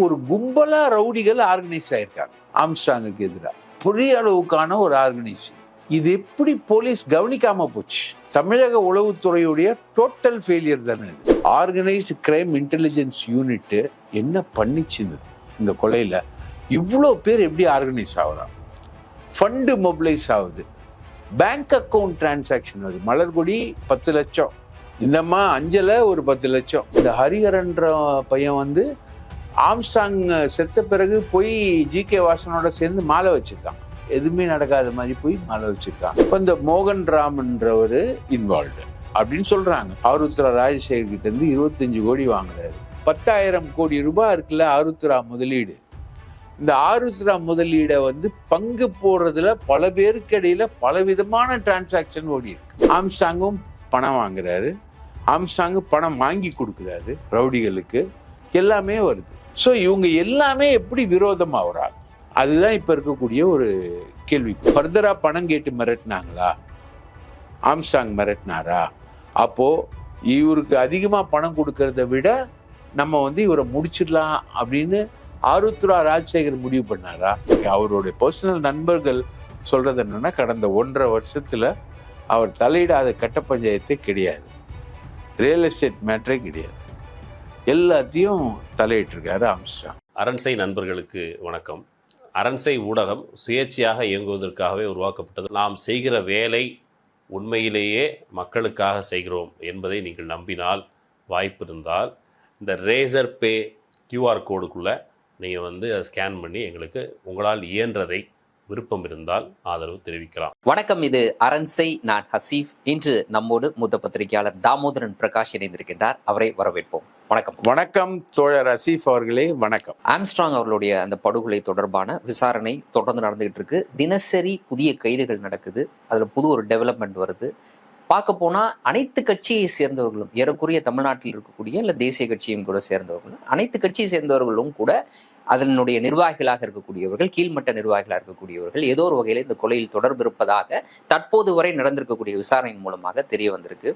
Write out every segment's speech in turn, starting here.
ஒரு கும்பலா ரவுடிகள் ஆர்கனைஸ் ஆயிருக்காங்க. ஆம்ஸ்டாங்குக்கு எதிராக பெரிய அளவுக்கான ஒரு ஆர்கனைசேஷன் இது எப்படி போலீஸ் கவனிக்காம போச்சு? தமிழக உளவுத்துறையுடைய டோட்டல் ஃபெயிலியர் தானே இது. ஆர்கனைஸ்டு கிரைம் இன்டெலிஜென்ஸ் யூனிட்டு என்ன பண்ணிச்சிருந்தது இந்த கொலையில் இவ்வளோ பேர் எப்படி ஆர்கனைஸ் ஆகலாம் ஃபண்டு மொபிலைஸ் ஆகுது. பேங்க் அக்கௌண்ட் டிரான்சாக்ஷன் அது. மலர்கொடி பத்து லட்சம். இந்தம்மா அஞ்சலை ஒரு பத்து லட்சம். இந்த ஹரிஹரன்ற பையன் வந்து ஆம்ஸ்டாங் செத்த பிறகு போய் ஜி கே வாசனோட சேர்ந்து மாலை வச்சுருக்கான். எதுவுமே நடக்காத மாதிரி போய் மாலை வச்சுருக்கான். இப்போ இந்த மோகன் ராம்ன்றவர் இன்வால்வ்டு அப்படின்னு சொல்றாங்க. ஆருத்ரா ராஜசேகர் கிட்ட இருந்து இருபத்தஞ்சு கோடி வாங்குறாரு. பத்தாயிரம் கோடி ரூபாய் இருக்குல்ல ஆருத்ரா முதலீடு. இந்த ஆருத்ரா முதலீடை வந்து பங்கு போடுறதுல பல பேருக்கு இடையில பல விதமான டிரான்சாக்ஷன் ஓடி இருக்கு. ஆம்ஸ்டாங்கும் பணம் வாங்குறாரு. ஆம்ஸ்டாங்கு பணம் வாங்கி கொடுக்குறாரு. ரவுடிகளுக்கு எல்லாமே வருது. ஸோ இவங்க எல்லாமே எப்படி விரோதமாகறாங்க அதுதான் இப்போ இருக்கக்கூடிய ஒரு கேள்வி. ஃபர்தராக பணம் கேட்டு மிரட்டினாங்களா? ஆம்ஸ்டாங் மிரட்டினாரா? அப்போது இவருக்கு அதிகமாக பணம் கொடுக்கறத விட நம்ம வந்து இவரை முடிச்சிடலாம் அப்படின்னு ஆருத்ரா ராஜசேகர் முடிவு பண்ணாரா? அவருடைய பர்சனல் நண்பர்கள் சொல்கிறது என்னென்னா கடந்த ஒன்றரை வருஷத்தில் அவர் தலையிடாத கட்ட பஞ்சாயத்தே கிடையாது. ரியல் எஸ்டேட் மேட்ரே கிடையாது. எல்லாத்தையும் தலையிட்டிருக்காரு ஆம்ஸ்டாங் அரண்சை நண்பர்களுக்கு வணக்கம். அரண்சை ஊடகம் சுயேட்சையாக இயங்குவதற்காகவே உருவாக்கப்பட்டது. நாம் செய்கிற வேலை உண்மையிலேயே மக்களுக்காக செய்கிறோம் என்பதை நீங்கள் நம்பினால் வாய்ப்பு இருந்தால் இந்த ரேசர் பே கியூஆர் கோடுக்குள்ளே நீங்கள் வந்து அதை ஸ்கேன் பண்ணி எங்களுக்கு உங்களால் இயன்றதை விருப்பம் இருந்தால் ஆதரவு தெரிவிக்கலாம். வணக்கம் இது அரண்சை நான் ஹசீஃப். இன்று நம்மோடு மூத்த பத்திரிகையாளர் தாமோதரன் பிரகாஷ் இணைந்திருக்கின்றார். அவரை வரவேற்போம். வணக்கம். வணக்கம் தோழர் அசீஃப் அவர்களே வணக்கம். ஆம்ஸ்ட்ராங் அவர்களுடைய அந்த படுகொலை தொடர்பான விசாரணை தொடர்ந்து நடந்துகிட்டு இருக்கு. தினசரி புதிய கைதுகள் நடக்குது. அதுல புது ஒரு டெவலப்மெண்ட் வருது. பார்க்க போனா அனைத்து கட்சியை சேர்ந்தவர்களும் ஏறக்குறைய தமிழ்நாட்டில் இருக்கக்கூடிய இல்ல தேசிய கட்சியும் கூட சேர்ந்தவர்களும் அனைத்து கட்சியை சேர்ந்தவர்களும் கூட அதனுடைய நிர்வாகிகளாக இருக்கக்கூடியவர்கள் கீழ்மட்ட நிர்வாகிகளாக இருக்கக்கூடியவர்கள் ஏதோ ஒரு வகையில் இந்த கொலையில் தொடர்பு இருப்பதாக தற்போது வரை நடந்திருக்கக்கூடிய விசாரணையின் மூலமாக தெரிய வந்திருக்கு.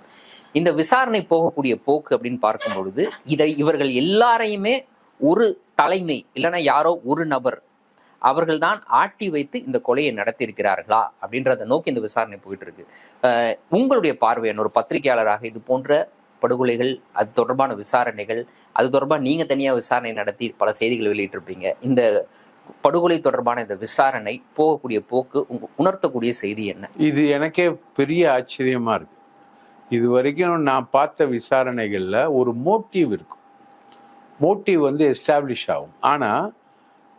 இந்த விசாரணை போகக்கூடிய போக்கு அப்படின்னு பார்க்கும் பொழுது இதை இவர்கள் எல்லாரையுமே ஒரு தலைமை இல்லைன்னா யாரோ ஒரு நபர் அவர்கள்தான் ஆட்டி வைத்து இந்த கொலையை நடத்தியிருக்கிறார்களா அப்படின்றத நோக்கி இந்த விசாரணை போயிட்டு இருக்கு. உங்களுடைய பார்வையான ஒரு பத்திரிகையாளராக இது போன்ற படுகொலைகள் அது தொடர்பான விசாரணைகள் அது தொடர்பாக நீங்க தனியா விசாரணை நடத்தி பல செய்திகளை வெளியிட்டிருப்பீங்க. இந்த படுகொலை தொடர்பான இந்த விசாரணை போகக்கூடிய போக்கு உணர்த்தக்கூடிய செய்தி என்ன? இது எனக்கே பெரிய ஆச்சரியமா இருக்கு. இது வரைக்கும் நான் பார்த்த விசாரணைகள்ல ஒரு மோட்டிவ் இருக்கும். மோட்டிவ் வந்து எஸ்டாப்ளிஷ் ஆகும். ஆனா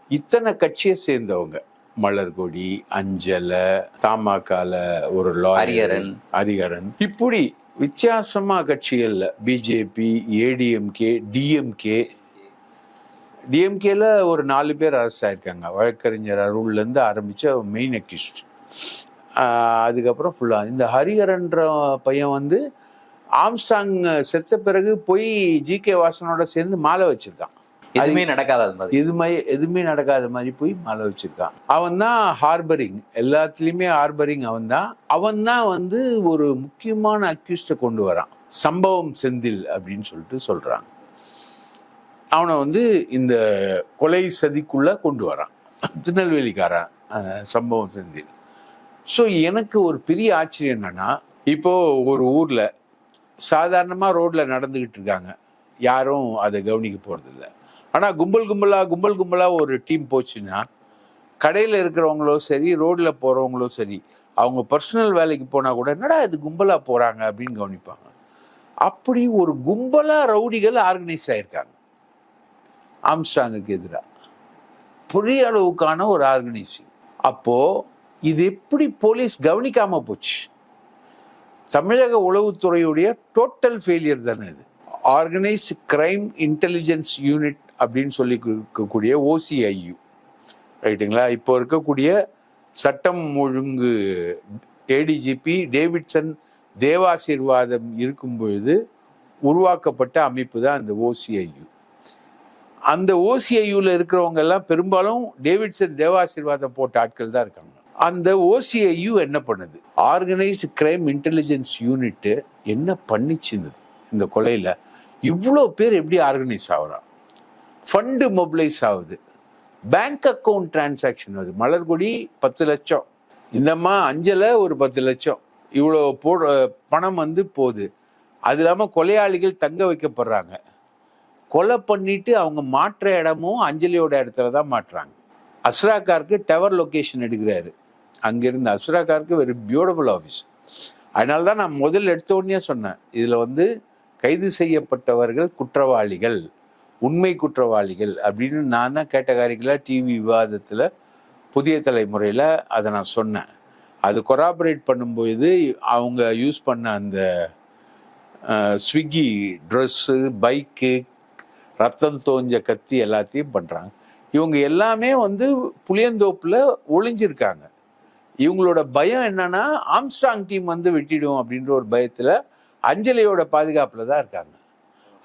இத்தனை கட்சியை சேர்ந்தவங்க மலர்கொடி அஞ்சல தமாகால ஒரு லாயர் ஹரிஹரன். ஹரிஹரன். இப்படி வித்தியாசமாக கட்சிகளில் பிஜேபி ஏடிஎம்கே டிஎம்கே டிஎம்கேல ஒரு நாலு பேர் அரெஸ்ட் ஆயிருக்காங்க. வழக்கறிஞர் அருள்லேருந்து ஆரம்பித்த மெயின் அக்யூஸ்ட் அதுக்கப்புறம் ஃபுல்லாக இந்த ஹரிஹரன்ற பையன் வந்து ஆம்ஸ்டாங் செத்த பிறகு போய் ஜி கே வாசனோட சேர்ந்து மாலை வச்சுருக்கான். எதுவுமே நடக்காத மாதிரி. எதுவுமே எதுவுமே நடக்காத மாதிரி போய் மாலை வச்சிருக்கான். அவன் தான் ஹார்பரிங் எல்லாத்துலயுமே ஹார்பரிங் அவன் தான் அவன் தான் வந்து ஒரு முக்கியமான அக்யூஸ்ட கொண்டு வரான். சம்பவம் செந்தில் அப்படின்னு சொல்லிட்டு சொல்றாங்க. அவனை வந்து இந்த கொலை சதிக்குள்ள கொண்டு வரான். திருநெல்வேலிக்காரன் சம்பவம் செந்தில். ஸோ எனக்கு ஒரு பெரிய ஆச்சரியம் என்னன்னா இப்போ ஒரு ஊர்ல சாதாரணமா ரோட்ல நடந்துகிட்டு இருக்காங்க. யாரும் அதை கவனிக்க போறதில்ல. ஆனால் கும்பல் கும்பலாக கும்பல் கும்பலாக ஒரு டீம் போச்சுன்னா கடையில் இருக்கிறவங்களோ சரி ரோட்டில் போகிறவங்களோ சரி அவங்க பர்சனல் வேலைக்கு போனால் கூட என்னடா இது கும்பலாக போகிறாங்க அப்படின்னு கவனிப்பாங்க. அப்படி ஒரு கும்பலாக ரவுடிகள் ஆர்கனைஸ் ஆகியிருக்காங்க ஆம்ஸ்டாங்குக்கு எதிராக பெரிய அளவுக்கான ஒரு ஆர்கனைசிங் அப்போது இது எப்படி போலீஸ் கவனிக்காமல் போச்சு? தமிழக உளவுத்துறையுடைய டோட்டல் ஃபெயிலியர் தானே இது. ஆர்கனைஸ்டு கிரைம் இன்டெலிஜென்ஸ் யூனிட் அப்படின்னு சொல்லி இருக்கக்கூடிய ஓசிஐயு ரைட்டுங்களா? இப்போ இருக்கக்கூடிய சட்டம் ஒழுங்கு ஏடிஜிபி டேவிட்சன் தேவாசீர்வாதம் இருக்கும் பொழுது உருவாக்கப்பட்ட அமைப்பு தான் அந்த ஓசிஐயு அந்த ஓசிஐயூவில் இருக்கிறவங்க எல்லாம் பெரும்பாலும் டேவிட்சன் தேவாசீர்வாதம் போட்ட ஆட்கள் தான் இருக்காங்க. அந்த ஓசிஐயு என்ன பண்ணுது? ஆர்கனைஸ்டு கிரைம் இன்டெலிஜென்ஸ் யூனிட்டு என்ன பண்ணிச்சிருந்தது இந்த கொலையில்? இவ்வளோ பேர் எப்படி ஆர்கனைஸ் ஆகுறான் ஃபண்டு மொபிலைஸ் ஆகுது. பேங்க் அக்கவுண்ட் டிரான்சாக்ஷன் வருது. மலர்கொடி பத்து லட்சம். இந்தம்மா அஞ்சலை ஒரு பத்து லட்சம். இவ்வளோ போடுற பணம் வந்து போகுது. அது இல்லாமல் கொலையாளிகள் தங்க வைக்கப்படுறாங்க. கொலை பண்ணிட்டு அவங்க மாற்ற இடமும் அஞ்சலியோட இடத்துல தான் மாட்டுறாங்க அஸ்ராக்காருக்கு டவர் லொக்கேஷன் எடுக்கிறாரு. அங்கேருந்து அஸ்ராக்காருக்கு வெரி பியூட்டிஃபுல் ஆஃபீஸ் அதனால தான் நான் முதல்ல எடுத்தோடனே சொன்னேன். இதில் வந்து கைது செய்யப்பட்டவர்கள் குற்றவாளிகள். உண்மை குற்றவாளிகள் அப்படின்னு நான் தான் கேட்டகாரிக்கலாக டிவி விவாதத்தில் புதிய தலைமுறையில் அதை நான் சொன்னேன். அது கொராபரேட் பண்ணும்போது அவங்க யூஸ் பண்ண அந்த ஸ்விக்கி ட்ரெஸ்ஸு பைக்கு ரத்தம் தோஞ்ச கத்தி எல்லாத்தையும் பண்ணுறாங்க இவங்க எல்லாமே வந்து புளியந்தோப்பில் ஒளிஞ்சிருக்காங்க. இவங்களோட பயம் என்னன்னா ஆம்ஸ்ட்ராங் டீம் வந்து வெட்டிடும் அப்படின்ற ஒரு பயத்தில் அஞ்சலியோட பாதுகாப்பில் தான் இருக்காங்க.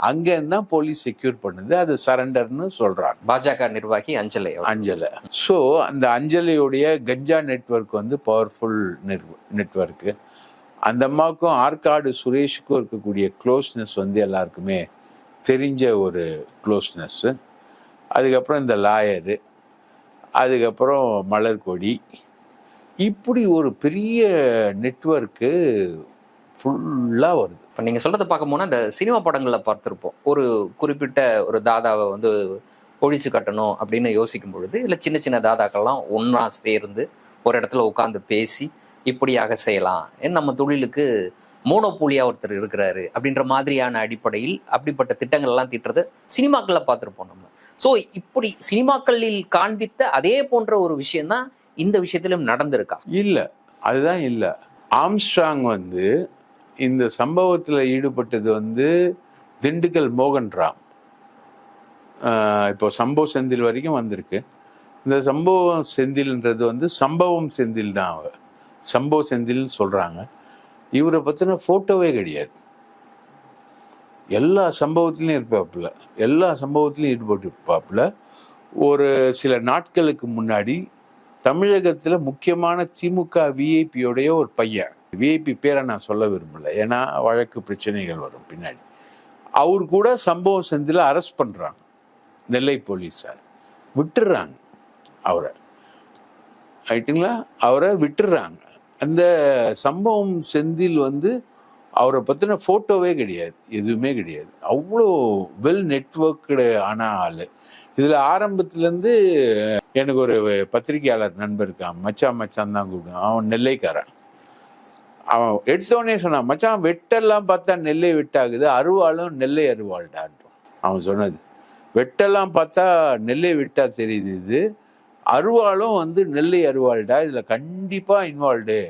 அங்கேருந்து தான் போலீஸ் செக்யூர் பண்ணுது அது சரண்டர்னு சொல்கிறாங்க பாஜக நிர்வாகி அஞ்சலை. அஞ்சலை. ஸோ அந்த அஞ்சலியுடைய கஞ்சா நெட்வொர்க் வந்து பவர்ஃபுல் நெட்வொர்க்கு அந்த அம்மாவுக்கும் ஆற்காடு சுரேஷுக்கும் இருக்கக்கூடிய க்ளோஸ்னஸ் வந்து எல்லாருக்குமே தெரிஞ்ச ஒரு க்ளோஸ்னஸ்ஸு அதுக்கப்புறம் இந்த லாயரு அதுக்கப்புறம் மலர்கொடி. இப்படி ஒரு பெரிய நெட்வொர்க்கு ஃபுல்லாக வருது. இப்போ நீங்கள் சொல்கிறத பார்க்க போனால் இந்த சினிமா படங்களில் பார்த்துருப்போம். ஒரு குறிப்பிட்ட ஒரு தாதாவை வந்து ஒழிச்சு கட்டணும் அப்படின்னு யோசிக்கும் பொழுது இல்லை சின்ன சின்ன தாதாக்கள்லாம் ஒன்றா சேர்ந்து ஒரு இடத்துல உட்காந்து பேசி இப்படியாக செய்யலாம். ஏன் நம்ம தொழிலுக்கு மோனோபோலியா ஒருத்தர் இருக்கிறாரு அப்படின்ற மாதிரியான அடிப்படையில் அப்படிப்பட்ட திட்டங்கள் எல்லாம் தீட்டுறது சினிமாக்களில் பார்த்துருப்போம் நம்ம. ஸோ இப்படி சினிமாக்களில் காண்பித்த அதே போன்ற ஒரு விஷயம்தான் இந்த விஷயத்திலும் நடந்திருக்கா? இல்லை. அதுதான் இல்லை. ஆம்ஸ்ட்ராங் வந்து இந்த சம்பவத்தில் ஈடுபட்டது வந்து திண்டுக்கல் மோகன் ராம். இப்போ சம்பவ செந்தில் வரைக்கும் வந்திருக்கு. இந்த சம்பவம் செந்தில்ன்றது வந்து சம்பவம் செந்தில் தான் அவ சம்பவ செந்தில்னு சொல்கிறாங்க இவரை பற்றின ஃபோட்டோவே கிடையாது. எல்லா சம்பவத்திலையும் இருப்பாப்புல. எல்லா சம்பவத்திலையும் ஈடுபட்டு இருப்பாப்புல ஒரு சில நாட்களுக்கு முன்னாடி தமிழகத்தில் முக்கியமான திமுக விஐபியோடைய ஒரு பையன். விஐபி பேரை நான் சொல்ல விரும்பல. ஏன்னா வழக்கு பிரச்சனைகள் வரும் பின்னாடி. அவர் கூட சம்பவம் செந்தில் அரெஸ்ட் பண்றாங்க. நெல்லை போலீஸார் விட்டுடுறாங்க அவரை. ஆயிட்டுங்களா அவரை விட்டுடுறாங்க அந்த சம்பவம் செந்தில் வந்து அவரை பற்றின ஃபோட்டோவே கிடையாது. எதுவுமே கிடையாது. அவ்வளோ வெல் நெட்ஒர்க்கு ஆன ஆள். இதில் ஆரம்பத்துலேருந்து எனக்கு ஒரு பத்திரிகையாளர் நண்பர் இருக்கான். மச்சான் மச்சான் தான் கூப்பிடுவான். அவன் நெல்லைக்காரன். அவன் எடுத்தோடனே சொன்னான் மச்சான் வெட்டெல்லாம் பார்த்தா நெல்லை வெட்டாகுது அருவாளும் நெல்லை அருவாள்டான்றான். அவன் சொன்னது. வெட்டெல்லாம் பார்த்தா நெல்லை விட்டா தெரியுது இது அருவாளும் வந்து நெல்லை அருவாள்டா இதில் கண்டிப்பாக இன்வால்வ்டு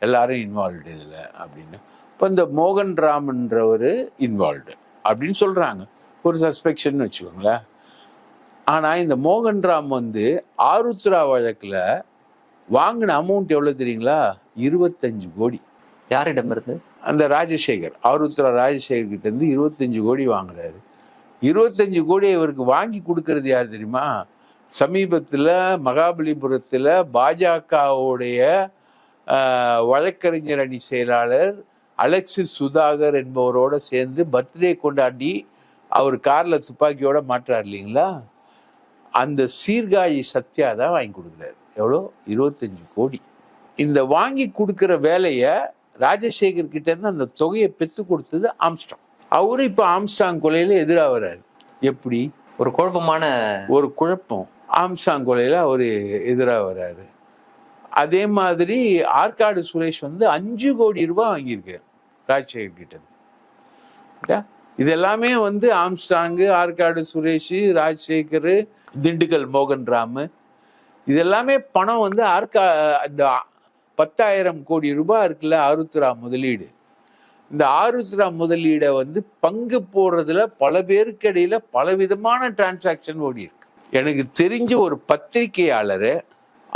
எல்லாரும் இன்வால்வ்டு இதில் அப்படின்னு. இப்போ இந்த மோகன் ராம்ன்றவர் இன்வால்வ்டு அப்படின்னு சொல்கிறாங்க ஒரு சஸ்பெக்ஷன் வச்சுக்கோங்களேன். ஆனால் இந்த மோகன் ராம் வந்து ஆருத்ரா வழக்கில் வாங்கின அமௌண்ட் எவ்வளோ தெரியுங்களா? இருபத்தஞ்சு கோடி. யாரிடமிருந்து? அந்த ராஜசேகர் ஆருத்ரா ராஜசேகர் கிட்ட இருந்து இருபத்தஞ்சு கோடி வாங்குறாரு. இருபத்தஞ்சு கோடி இவருக்கு வாங்கி கொடுக்கறது யார் தெரியுமா? சமீபத்தில் மகாபலிபுரத்தில் பாஜகவுடைய வழக்கறிஞர் அணி செயலாளர் அலெக்சிஸ் சுதாகர் என்பவரோட சேர்ந்து பர்த்டே கொண்டாடி அவர் காரில் துப்பாக்கியோட மாற்றார் இல்லைங்களா? அந்த சீர்காழி சத்யா தான் வாங்கி கொடுக்குறாரு. எவ்வளோ? இருபத்தஞ்சு கோடி. இந்த வாங்கி கொடுக்குற வேலையை ராஜசேகர் கிட்ட இருந்து அந்த தொகையை பெற்று கொடுத்தது ஆம்ஸ்டாங் அவரு இப்போ ஆம்ஸ்டாங் கொலையில எதிராக வர்றாரு. எப்படி? ஒரு குழப்பமான ஒரு குழப்பம். ஆம்ஸ்டாங் கொலையில அவர் எதிராக வர்றாரு. அதே மாதிரி ஆற்காடு சுரேஷ் வந்து அஞ்சு கோடி ரூபாய் வாங்கியிருக்காரு ராஜசேகர் கிட்ட இருந்து. ஓகே? இது எல்லாமே வந்து ஆம்ஸ்டாங்கு ஆற்காடு சுரேஷ் ராஜசேகர் திண்டுக்கல் மோகன் ராமு இது எல்லாமே பணம் வந்து ஆர்கா இந்த பத்தாயிரம் கோடி ரூபாய் இருக்குல்ல ஆருத்ரா முதலீடு. இந்த ஆருத்ரா முதலீடை வந்து பங்கு போடுறதுல பல பேருக்கு இடையில பல விதமான டிரான்சாக்ஷன் ஓடி இருக்கு. எனக்கு தெரிஞ்ச ஒரு பத்திரிகையாளர்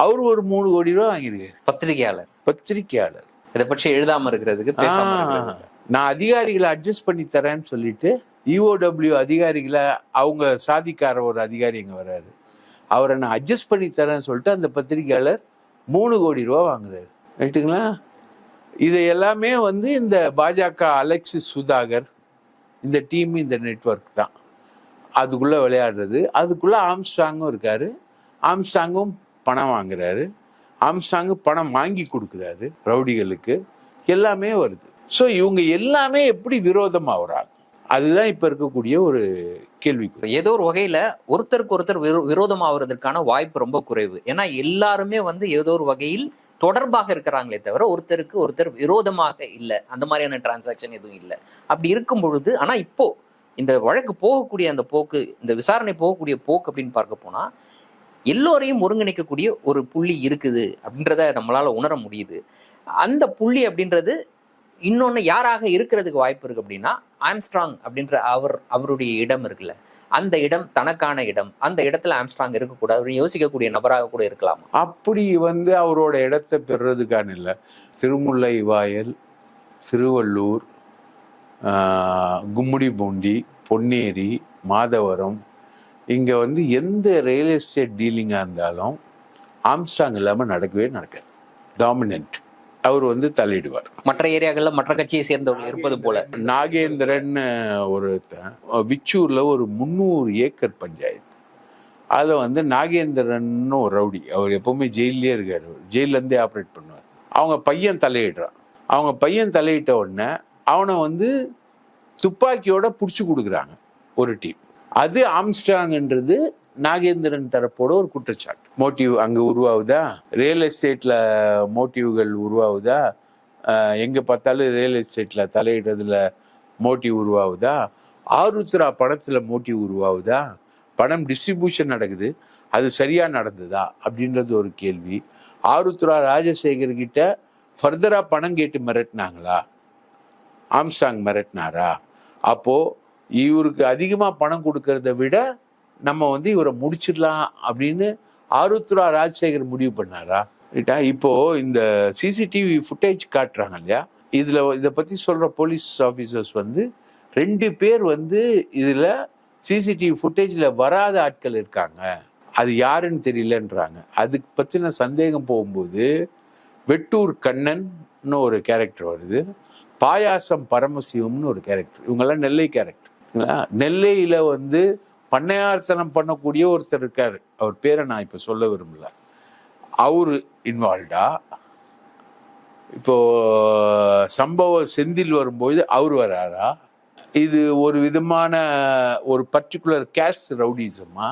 அவர் ஒரு மூணு கோடி ரூபாய் வாங்கியிருக்காரு. பத்திரிகையாளர். பத்திரிகையாளர். இதை பற்றி எழுதாம இருக்கிறதுக்கு. நான் அதிகாரிகளை அட்ஜஸ்ட் பண்ணி தரேன்னு சொல்லிட்டு இஓடபிள்யூ அதிகாரிகளை அவங்க சாதிக்கார ஒரு அதிகாரி இங்க வர்றாரு. அவரை நான் அட்ஜஸ்ட் பண்ணி தரேன்னு சொல்லிட்டு அந்த பத்திரிகையாளர் மூணு கோடி ரூபா வாங்குறாரு. ரைட்டுங்களா இது எல்லாமே வந்து இந்த பாஜக அலெக்சிஸ் சுதாகர் இந்த டீம் இந்த நெட்வொர்க் தான். அதுக்குள்ளே விளையாடுறது. அதுக்குள்ளே ஆம்ஸ்டாங்கும் இருக்காரு. ஆம்ஸ்டாங்கும் பணம் வாங்குறாரு. ஆம்ஸ்டாங்கு பணம் வாங்கி கொடுக்குறாரு ரவுடிகளுக்கு. எல்லாமே வருது. ஸோ இவங்க எல்லாமே எப்படி விரோதமாகறாங்க அதுதான் இப்போ இருக்கக்கூடிய ஒரு கேள்விக்குறி ஏதோ ஒரு வகையில் ஒருத்தருக்கு ஒருத்தர் விரோ- விரோதமாவதற்கான வாய்ப்பு ரொம்ப குறைவு. ஏன்னா எல்லாருமே வந்து ஏதோ ஒரு வகையில் தொடர்பாக இருக்கிறாங்களே தவிர ஒருத்தருக்கு ஒருத்தர் விரோதமாக இல்லை. அந்த மாதிரியான டிரான்சாக்ஷன் எதுவும் இல்லை. அப்படி இருக்கும் பொழுது ஆனா இப்போ இந்த வழக்கு போகக்கூடிய அந்த போக்கு இந்த விசாரணை போகக்கூடிய போக்கு அப்படின்னு பார்க்க போனா எல்லோரையும் ஒருங்கிணைக்கக்கூடிய ஒரு புள்ளி இருக்குது அப்படின்றத நம்மளால உணர முடியுது. அந்த புள்ளி அப்படின்றது இன்னொன்று யாராக இருக்கிறதுக்கு வாய்ப்பு இருக்கு அப்படின்னா ஆம்ஸ்ட்ராங் அப்படின்ற அவர் அவருடைய இடம் இருக்குல்ல. அந்த இடம் தனக்கான இடம். அந்த இடத்துல ஆம்ஸ்ட்ராங் இருக்கக்கூடாது அப்படின்னு யோசிக்கக்கூடிய நபராக கூட இருக்கலாம்? அப்படி வந்து அவரோட இடத்தை பெறுறதுக்கான இல்லை. திருமுல்லை வாயல் திருவள்ளூர் கும்முடி பூண்டி பொன்னேரி மாதவரம். இங்கே வந்து எந்த ரியல் எஸ்டேட் டீலிங்காக இருந்தாலும் ஆம்ஸ்டாங் இல்லாமல் நடக்கவே நடக்காது. டாமினன்ட் அவர் வந்து தலையிடுவார் மற்ற ஏரியாக்கள்ல மற்ற கட்சியை சேர்ந்தவர்கள் இருப்பது போல. நாகேந்திரன் ஒருத்தன் விச்சூர்ல ஒரு முந்நூறு ஏக்கர் பஞ்சாயத்து. அதில் வந்து நாகேந்திரன் ஒரு ரவுடி அவர் எப்பவுமே ஜெயிலே இருக்காரு. ஜெயில இருந்தே ஆப்ரேட் பண்ணுவார். அவங்க பையன் தலையிடுறான். அவங்க பையன் தலையிட்ட உடனே அவனை வந்து துப்பாக்கியோட பிடிச்சி கொடுக்குறாங்க ஒரு டீம் அது ஆம்ஸ்டாங்ன்றது நாகேந்திரன் தரப்போட ஒரு குற்றச்சாட்டு. மோட்டிவ் அங்கே உருவாகுதா? ரியல் எஸ்டேட்டில் மோட்டிவ்கள் உருவாகுதா? எங்கே பார்த்தாலும் ரியல் எஸ்டேட்டில் தலையிடுறதுல மோட்டிவ் உருவாகுதா? ஆருத்ரா படத்தில் மோட்டிவ் உருவாகுதா? பணம் டிஸ்ட்ரிபியூஷன் நடக்குது. அது சரியாக நடந்ததா? அப்படின்றது ஒரு கேள்வி. ஆருத்ரா ராஜசேகர் கிட்ட ஃபர்தராக பணம் கேட்டு மிரட்டினாங்களா? ஆம்ஸ்டாங் மிரட்டினாரா? அப்போது இவருக்கு அதிகமாக பணம் கொடுக்கறத விட நம்ம வந்து இவரை முடிச்சிடலாம் அப்படின்னு ஆருத்ரா ராஜசேகர் முடிவு பண்ணாரா? ரைட்டா? இப்போ இந்த சிசிடிவி ஃபுட்டேஜ் காட்டுறாங்க இல்லையா? இதில் இதை பற்றி சொல்கிற போலீஸ் ஆஃபீஸர்ஸ் வந்து ரெண்டு பேர் வந்து இதில் சிசிடிவி ஃபுட்டேஜில் வராத ஆட்கள் இருக்காங்க. அது யாருன்னு தெரியலன்றாங்க. அதுக்கு பற்றின சந்தேகம் போகும்போது வெட்டூர் கண்ணன் ஒரு கேரக்டர் வருது. பாயாசம் பரமசிவம்னு ஒரு கேரக்டர் இவங்கெல்லாம் நெல்லை கேரக்டர் நெல்லையில் வந்து பண்ணையார்த்தனம் பண்ணக்கூடிய ஒருத்தர் இருக்கார். அவர் பேரை நான் இப்போ சொல்ல விரும்பல. அவர் இன்வால்வ்டா இப்போ சம்பவம் செந்தில் வரும்போது அவர் வராரா? இது ஒரு விதமான ஒரு பர்டிகுலர் கேஸ்ட் ரவுடிசமா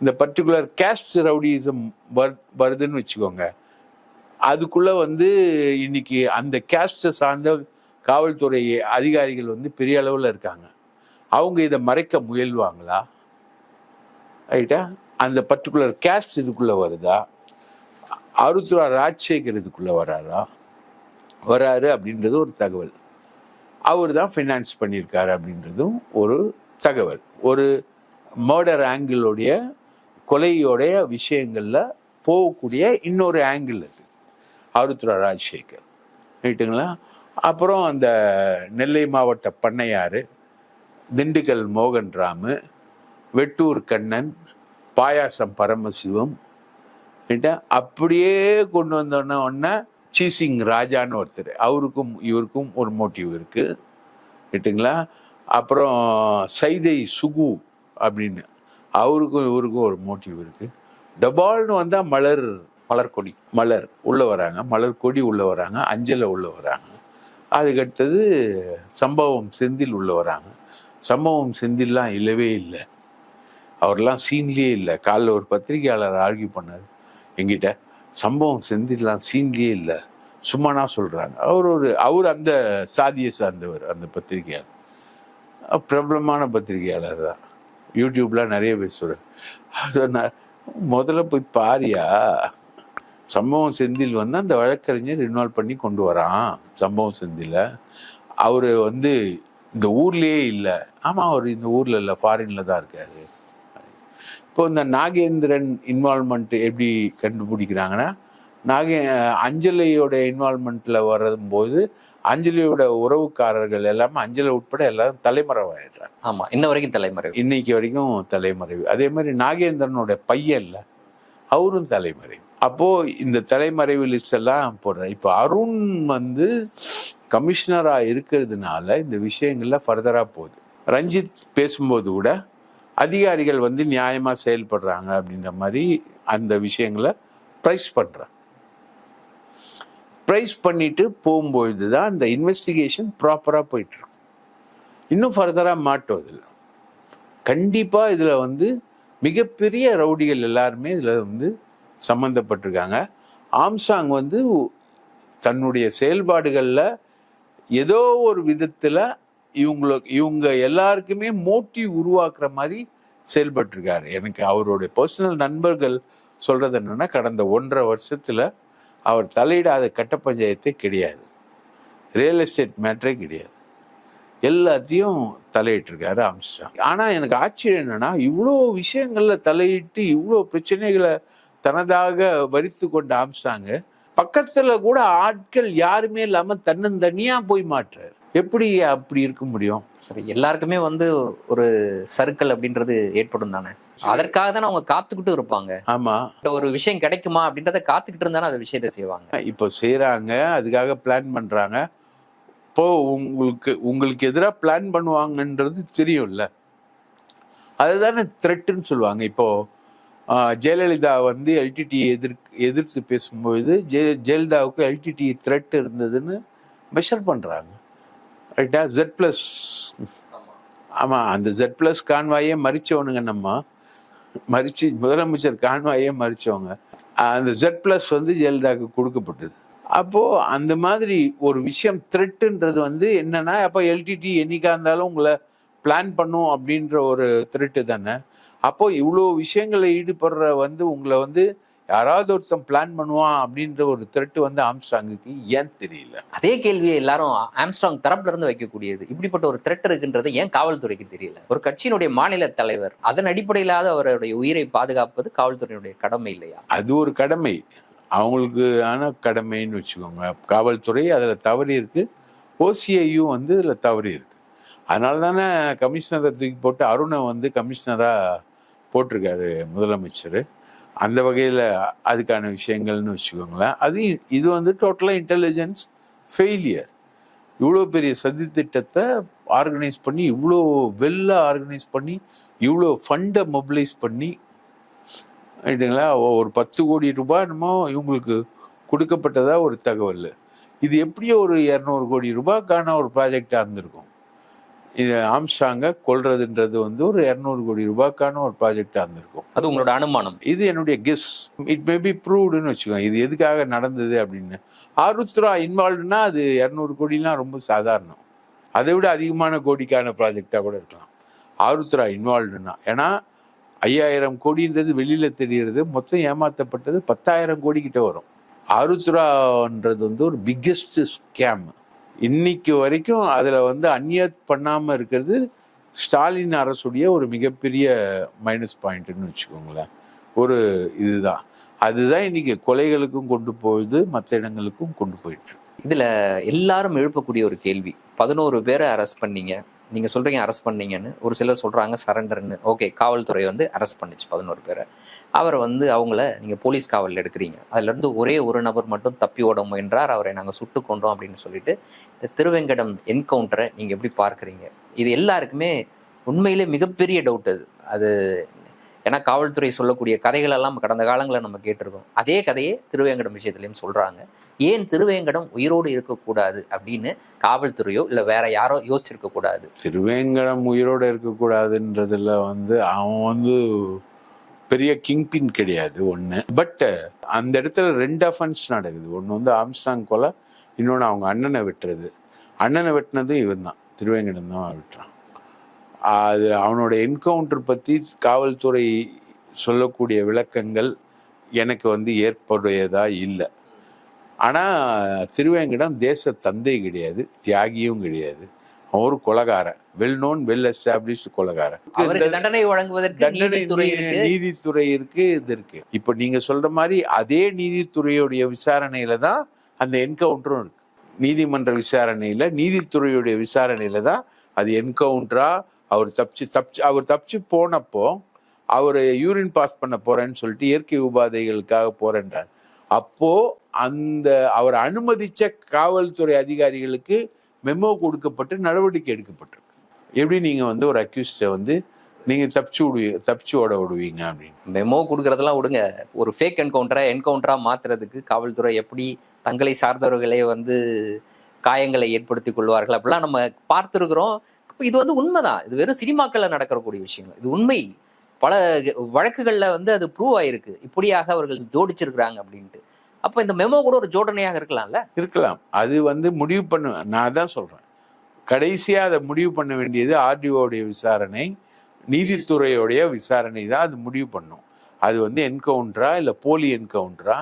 இந்த பர்டிகுலர் கேஸ்ட் ரவுடிசம் வருதுன்னு வச்சுக்கோங்க. அதுக்குள்ள வந்து இன்னைக்கு அந்த கேஸ்ட்டை சார்ந்த காவல்துறை அதிகாரிகள் வந்து பெரிய அளவில் இருக்காங்க. அவங்க இதை மறைக்க முயல்வாங்களா? ரைட்டா அந்த பர்டிகுலர் கேஸ்ட் இதுக்குள்ளே வருதா? அருத்ரா ராஜசேகர் இதுக்குள்ளே வராரா? வராரு அப்படின்றது ஒரு தகவல். அவர் தான் ஃபினான்ஸ் பண்ணியிருக்காரு அப்படின்றதும் ஒரு தகவல். ஒரு மர்டர் ஆங்கிளோடைய கொலையோடைய விஷயங்களில் போகக்கூடிய இன்னொரு ஆங்கிள் அது. ஆருத்ரா ராஜசேகர். ரைட்டுங்களா அப்புறம் அந்த நெல்லை மாவட்ட பண்ணையாறு திண்டுக்கல் மோகன் ராமு வெட்டூர் கண்ணன் பாயாசம் பரமசிவம்? அப்படியே கொண்டு வந்தோன்ன சீசிங் ராஜான்னு ஒருத்தர். அவருக்கும் இவருக்கும் ஒரு மோட்டிவ் இருக்கு. ரைட்டுங்களா அப்புறம் சைதை சுகு அப்படின்னு. அவருக்கும் இவருக்கும் ஒரு மோட்டிவ் இருக்கு. டபால்னு வந்தா மலர் மலர்கொடி. மலர். உள்ள வராங்க. மலர் கொடி உள்ள வராங்க. அஞ்சலை உள்ள வராங்க. அதுக்கடுத்தது சம்பவம் செந்தில் உள்ள வராங்க. சம்பவம் செந்தில்லாம் இல்லவே இல்லை. அவர்லாம் சீன்லேயே இல்லை. காலைல ஒரு பத்திரிகையாளர் ஆர்கியூ பண்ணார். எங்கிட்ட சம்பவம் செந்தில்லாம் சீன்லேயே இல்லை. சும்மானா சொல்கிறாங்க அவர் ஒரு அவர் அந்த சாதியை சார்ந்தவர் அந்த பத்திரிகையாளர். பிரபலமான பத்திரிகையாளர் தான். யூடியூப்லாம் நிறைய பேசுவார் சொன்னார் நான் முதல்ல போய் பாரியா? சம்பவம் செந்தில் வந்து அந்த வழக்கறிஞர் இன்வால்வ் பண்ணி கொண்டு வரான். சம்பவம் செந்தில அவர் வந்து இந்த ஊர்லயே இல்லை. ஆமா அவர் இந்த ஊர்ல இல்லை ஃபாரின்ல தான் இருக்காரு. இப்போ இந்த நாகேந்திரன் இன்வால்மெண்ட் எப்படி கண்டுபிடிக்கிறாங்கன்னா நாகே அஞ்சலியோட இன்வால்மெண்ட்ல வரும்போது அஞ்சலியோட உறவுக்காரர்கள் எல்லாமே அஞ்சலி உட்பட எல்லாரும் தலைமறைவாயிடுறாங்க. ஆமா இன்ன வரைக்கும் தலைமறை இன்னைக்கு வரைக்கும் தலைமறைவு. அதே மாதிரி நாகேந்திரனோட பையன் இல்ல அவரும் தலைமறைவு. அப்போ இந்த தலைமறைவு லிஸ்ட் எல்லாம் போடுறேன். இப்போ அருண் வந்து கமிஷனரா இருக்கிறதுனால இந்த விஷயங்கள்ல ஃபர்தரா போகுது. ரஞ்சித் பேசும்போது கூட அதிகாரிகள் வந்து நியாயமா செயல்படுறாங்க அப்படின்ற மாதிரி அந்த விஷயங்களை ப்ரைஸ் பண்ணுறேன் ப்ரைஸ் பண்ணிட்டு போகும்பொழுது தான் இந்த இன்வெஸ்டிகேஷன் ப்ராப்பராக போயிட்டு இருக்கு இன்னும் ஃபர்தராக மாட்டுவதில்லை. கண்டிப்பாக இதில் வந்து மிகப்பெரிய ரவுடிகள் எல்லாருமே இதில் வந்து சம்மந்தப்பட்டிருக்காங்க ஆம்சாங் வந்து தன்னுடைய செயல்பாடுகளில் ஏதோ ஒரு விதத்தில் இவங்களுக்கு இவங்க எல்லாருக்குமே மோட்டிவ் உருவாக்குற மாதிரி செயல்பட்டிருக்காரு. எனக்கு அவருடைய பர்சனல் நண்பர்கள் சொல்கிறது என்னென்னா கடந்த ஒன்றரை வருஷத்தில் அவர் தலையிடாத கட்ட பஞ்சாயத்தே கிடையாது. ரியல் எஸ்டேட் மேட்டரே கிடையாது. எல்லாத்தையும் தலையிட்டிருக்காரு ஆம்ஸ்டாங் ஆனால் எனக்கு ஆச்சரியம் என்னென்னா இவ்வளோ விஷயங்களில் தலையிட்டு இவ்வளோ பிரச்சனைகளை தனதாக வரித்து கொண்ட ஆம்ஸ்டாங்க பக்கத்துல கூட ஆட்கள் யாருமே இல்லாம தன்னந்தனியா போய் மாட்டுறாரு எப்படி அப்படி இருக்க முடியும்? சரி எல்லாருக்குமே வந்து ஒரு சர்க்கிள் அப்படின்றது ஏற்படும் தானே? அதற்காக தானே அவங்க காத்துக்கிட்டு இருப்பாங்க. ஆமா. ஒரு விஷயம் கிடைக்குமா அப்படின்றத காத்துக்கிட்டு இருந்தானே அந்த விஷயத்தை செய்வாங்க. இப்போ செய்றாங்க அதுக்காக பிளான் பண்றாங்க. இப்போ உங்களுக்கு உங்களுக்கு எதிராக பிளான் பண்ணுவாங்கன்றது தெரியும்ல. அதுதானே த்ரெட்டுன்னு சொல்லுவாங்க. இப்போ ஜெயலலிதா வந்து எல்டிடி எதிர் எதிர்த்து பேசும்பொழுது ஜெய ஜெயலலிதாவுக்கு எல்டிடி த்ரெட் இருந்ததுன்னு மெஷர் பண்ணுறாங்க ரைட்டா ஜெட் ப்ளஸ் ஆமாம் அந்த ஜெட் ப்ளஸ் கான்வாயே மறிச்சவனுங்க நம்ம. மறித்து முதலமைச்சர் கான்வாயே மறிச்சவங்க. அந்த ஜெட் ப்ளஸ் வந்து ஜெயலலிதாவுக்கு கொடுக்கப்பட்டது. அப்போது அந்த மாதிரி ஒரு விஷயம் த்ரெட்டுன்றது வந்து என்னென்னா அப்போ எல்டிடி என்னைக்காக இருந்தாலும் உங்களை பிளான் பண்ணும் அப்படின்ற ஒரு த்ரெட்டு தானே. அப்போ இவ்வளோ விஷயங்களை ஈடுபடுற வந்து உங்களை வந்து யாராவது ஒருத்தன் பிளான் பண்ணுவான் அப்படின்ற ஒரு த்ரெட்டு வந்து ஆம்ஸ்டாங்குக்கு ஏன் தெரியல? அதே கேள்வியை எல்லாரும் ஆம்ஸ்ட்ராங் தரப்புல இருந்து வைக்கக்கூடியது. இப்படிப்பட்ட ஒரு த்ரெட் இருக்குன்றது ஏன் காவல்துறைக்கு தெரியல? ஒரு கட்சியினுடைய மாநில தலைவர் அதன் அடிப்படையிலாத அவருடைய உயிரை பாதுகாப்பது காவல்துறையினுடைய கடமை இல்லையா? அது ஒரு கடமை. அவங்களுக்கு ஆன கடமைன்னு வச்சுக்கோங்க. காவல்துறை அதில் தவறி இருக்கு. ஓசிஐயும் வந்து இதில் தவறி இருக்கு. அதனால தானே கமிஷனரை தூக்கி போட்டு அருணை வந்து கமிஷனராக போட்டிருக்காரு முதலமைச்சர். அந்த வகையில் அதுக்கான விஷயங்கள்னு வச்சுக்கோங்களேன். அது இது வந்து டோட்டலாக இன்டெலிஜென்ஸ் ஃபெயிலியர் இவ்வளோ பெரிய சதி திட்டத்தை ஆர்கனைஸ் பண்ணி இவ்வளோ வெல்ல ஆர்கனைஸ் பண்ணி இவ்வளோ ஃபண்டை மொபிலைஸ் பண்ணி ரைட்டுங்களா ஒரு பத்து கோடி ரூபாய் என்னமோ இவங்களுக்கு கொடுக்கப்பட்டதாக ஒரு தகவல். இது எப்படியோ ஒரு இரநூறு கோடி ரூபாய்க்கான ஒரு ப்ராஜெக்டாக இருந்திருக்கும். இது ஆம்ஸ்டாங்க கொல்றதுன்றது வந்து ஒரு இரநூறு கோடி ரூபாய்க்கான ஒரு ப்ராஜெக்டாக இருந்திருக்கும். அது உங்களோட அனுமானம். இது என்னுடைய கெஸ் இட் மே பி ப்ரூவ்டுன்னு வச்சுக்கோங்க. இது எதுக்காக நடந்தது அப்படின்னு. ஆருத்ரா இன்வால்வ்னா அது இரநூறு கோடிலாம் ரொம்ப சாதாரணம். அதை விட அதிகமான கோடிக்கான ப்ராஜெக்டாக கூட இருக்கலாம். ஆருத்ரா இன்வால்வ்டுனா ஏன்னா ஐயாயிரம் கோடின்றது வெளியில தெரியறது மொத்தம் ஏமாத்தப்பட்டது பத்தாயிரம் கோடி கிட்ட வரும். ஆருத்ரான்றது வந்து ஒரு பிக்கெஸ்ட் ஸ்கேம் இன்னைக்கு வரைக்கும் அதில் வந்து அந்நியத் பண்ணாமல் இருக்கிறது ஸ்டாலின் அரசுடைய ஒரு மிகப்பெரிய மைனஸ் பாயிண்ட்னு வச்சுக்கோங்களேன். ஒரு இதுதான். அதுதான் இன்னைக்கு கொலைகளுக்கும் கொண்டு போகுது மற்ற இடங்களுக்கும் கொண்டு போயிட்டு இதில் எல்லாரும் எழுப்பக்கூடிய ஒரு கேள்வி. பதினோரு பேரை அரெஸ்ட் பண்ணீங்க. நீங்கள் சொல்கிறீங்க அரெஸ்ட் பண்ணீங்கன்னு. ஒரு சிலர் சொல்கிறாங்க சரண்டர்னு ஓகே காவல்துறை வந்து அரெஸ்ட் பண்ணுச்சு பதினோரு பேரை. அவரை வந்து அவங்கள நீங்கள் போலீஸ் காவலில் எடுக்கிறீங்க. அதுலேருந்து ஒரே ஒரு நபர் மட்டும் தப்பி ஓட முயன்றார். அவரை நாங்கள் சுட்டு கொண்டோம் அப்படின்னு சொல்லிட்டு இந்த திருவெங்கடம் என்கவுண்டரை நீங்கள் எப்படி பார்க்குறீங்க? இது எல்லாருக்குமே உண்மையிலே மிகப்பெரிய டவுட் அது. அது ஏன்னா காவல்துறை சொல்லக்கூடிய கதைகள் எல்லாம் கடந்த காலங்களில் நம்ம கேட்டிருக்கோம். அதே கதையே திருவேங்கடம் விஷயத்துலையும் சொல்றாங்க. ஏன் திருவேங்கடம் உயிரோடு இருக்கக்கூடாது அப்படின்னு காவல்துறையோ இல்லை வேற யாரோ யோசிச்சிருக்க கூடாது? திருவேங்கடம் உயிரோடு இருக்கக்கூடாதுன்றதுல வந்து அவன் வந்து பெரிய கிங்பின் கிடையாது ஒன்று பட் அந்த இடத்துல ரெண்டு அஃபன்ஸ் நடக்குது. ஒன்று வந்து ஆம்ஸ்டாங் கொலை இன்னொன்று அவங்க அண்ணனை வெட்டுறது. அண்ணனை வெட்டினதும் இவன் தான் திருவேங்கடம் தான் வெட்டுறான். அது அவனோட என்கவுண்டர் பற்றி காவல்துறை சொல்லக்கூடிய விளக்கங்கள் எனக்கு வந்து ஏற்புடையதா இல்லை. ஆனால் திருவேங்கடம் தேச தந்தை கிடையாது தியாகியும் கிடையாது. ஒரு கொலகாரன் வெல் நோன் வெல் எஸ்டாப்ளிஷ்டு கொலகாரன். தண்டனை வழங்குவதற்கு தண்டனை நீதித்துறை நீ- இருக்கு. நீதித்துறை இருக்கு இது இருக்கு. இப்ப நீங்க சொல்ற மாதிரி அதே நீதித்துறையுடைய விசாரணையில தான் அந்த என்கவுண்டரும் இருக்கு. நீதிமன்ற விசாரணையில நீதித்துறையுடைய விசாரணையில தான் அது என்கவுண்டரா அவர் தப்பிச்சு தப்பிச்சு அவர் தப்பிச்சு போனப்போ அவர் யூரின் பாஸ் பண்ண போறேன்னு சொல்லிட்டு இயற்கை உபாதைகளுக்காக போறேன்றார். அப்போ அந்த அவர் அனுமதிச்ச காவல்துறை அதிகாரிகளுக்கு மெமோ கொடுக்கப்பட்டு நடவடிக்கை எடுக்கப்பட்டிருக்கு. எப்படி நீங்க வந்து ஒரு அக்யூஸ்டை வந்து நீங்க தப்பிச்சு விடுவீங்க தப்பிச்சு ஓட விடுவீங்க அப்படின்னு? மெமோ கொடுக்கறதெல்லாம் விடுங்க. ஒரு ஃபேக் என்கவுண்டரை என்கவுண்டரா மாத்துறதுக்கு காவல்துறை எப்படி தங்களை சார்ந்தவர்களே வந்து காயங்களை ஏற்படுத்தி கொள்வார்கள் அப்படிலாம் நம்ம பார்த்துருக்குறோம். இப்ப இது வந்து உண்மைதான். இது வெறும் சினிமாக்கள்ல நடக்கக்கூடிய விஷயம் இது உண்மை. பல வழக்குகள்ல வந்து அது ப்ரூவ் ஆயிருக்கு. இப்படியாக அவர்கள் ஜோடிச்சிருக்கிறாங்க அப்படின்ட்டு. அப்ப இந்த மெமோ கூட ஒரு ஜோடனையாக இருக்கலாம்ல? இருக்கலாம். அது வந்து முடிவு பண்ண நான் தான் சொல்றேன். கடைசியா அதை முடிவு பண்ண வேண்டியது ஆர்டிஓடைய விசாரணை நீதித்துறையோடைய விசாரணை தான் அது முடிவு பண்ணும். அது வந்து என்கவுண்டரா இல்லை போலி என்கவுண்டரா?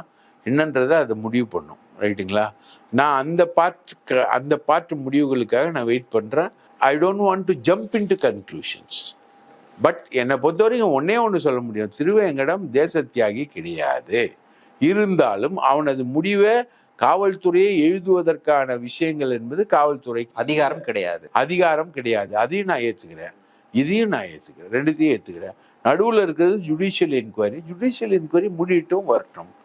என்னன்றதை அது முடிவு பண்ணும். ரைட்டுங்களா? நான் அந்த பார்ட் அந்த பார்ட் முடிவுகளுக்காக நான் வெயிட் பண்றேன். I don't want to jump in to conclusions but என்னை பொறுத்த வரைக்கும் ஒன்னே ஒன்று சொல்ல முடியும். திருவேங்கடம் தேச தியாகி கிடையாது. இருந்தாலும் அவனது முடிவை காவல்துறையை எழுதுவதற்கான விஷயங்கள் என்பது காவல்துறை அதிகாரம் கிடையாது. அதிகாரம் கிடையாது. அதையும் நான் ஏத்துக்கிறேன். இதையும் நான் ஏத்துக்கிறேன். ரெண்டுத்தையும் ஏத்துக்கிறேன். நடுவுல இருக்கிறது ஜுடிஷியல் என்கொயரி ஜுடிஷியல் என்கொயரி முடியட்டும் வரட்டும்.